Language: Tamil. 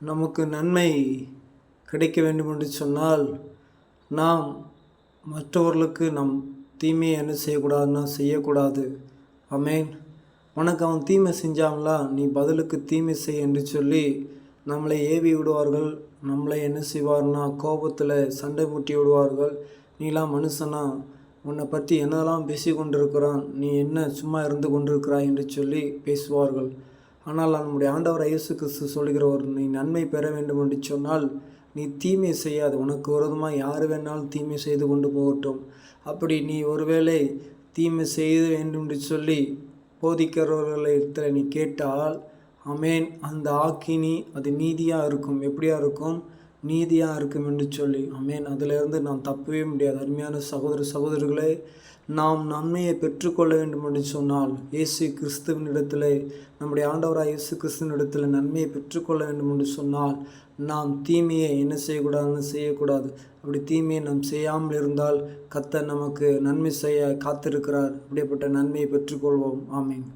நமக்கு நன்மை கிடைக்க வேண்டும் என்று சொன்னால் நாம் மற்றவர்களுக்கு நம் தீமையை என்ன செய்யக்கூடாதுன்னா செய்யக்கூடாது. அமேன் உனக்கு அவன் தீமை செஞ்சாங்களா நீ பதிலுக்கு தீமை செய் என்று சொல்லி நம்மளை ஏவி விடுவார்கள். நம்மளை என்ன செய்வார்னா கோபத்தில் சண்டை மூட்டி விடுவார்கள். நீலாம் மனுஷனா உன்னை பற்றி என்னெல்லாம் பேசி கொண்டிருக்கிறான் நீ என்ன சும்மா இருந்து கொண்டிருக்கிறாய் என்று சொல்லி பேசுவார்கள். ஆனால் நம்முடைய ஆண்டவர் இயேசு கிறிஸ்து சொல்கிற ஒரு நீ நன்மை பெற வேண்டும் என்று சொன்னால் நீ தீமை செய்யாது. உனக்கு விரோதமாக யார் வேணாலும் தீமை செய்து கொண்டு போகட்டும். அப்படி நீ ஒருவேளை தீமை செய்ய வேண்டும் என்று சொல்லி போதிக்கிறவர்களை நீ கேட்டால் அமேன் அந்த ஆக்கினி அது நீதியாக இருக்கும்? எப்படியா இருக்கும்? நீதியாக இருக்கும் என்று சொல்லி அமேன் அதிலிருந்து நாம் தப்பவே முடியாது. அருமையான சகோதர சகோதரர்களே நாம் நன்மையை பெற்றுக்கொள்ள வேண்டும் என்று சொன்னால் இயேசு கிறிஸ்துவின் இடத்துல நம்முடைய ஆண்டவராக இயேசு கிறிஸ்துவின் இடத்துல நன்மையை பெற்றுக்கொள்ள வேண்டும் என்று சொன்னால் நாம் தீமையை என்ன செய்யக்கூடாதுன்னு செய்யக்கூடாது. அப்படி தீமையை நாம் செய்யாமல் இருந்தால் கத்த நமக்கு நன்மை செய்ய காத்திருக்கிறார். அப்படிப்பட்ட நன்மையை பெற்றுக்கொள்வோம். ஆமீன்.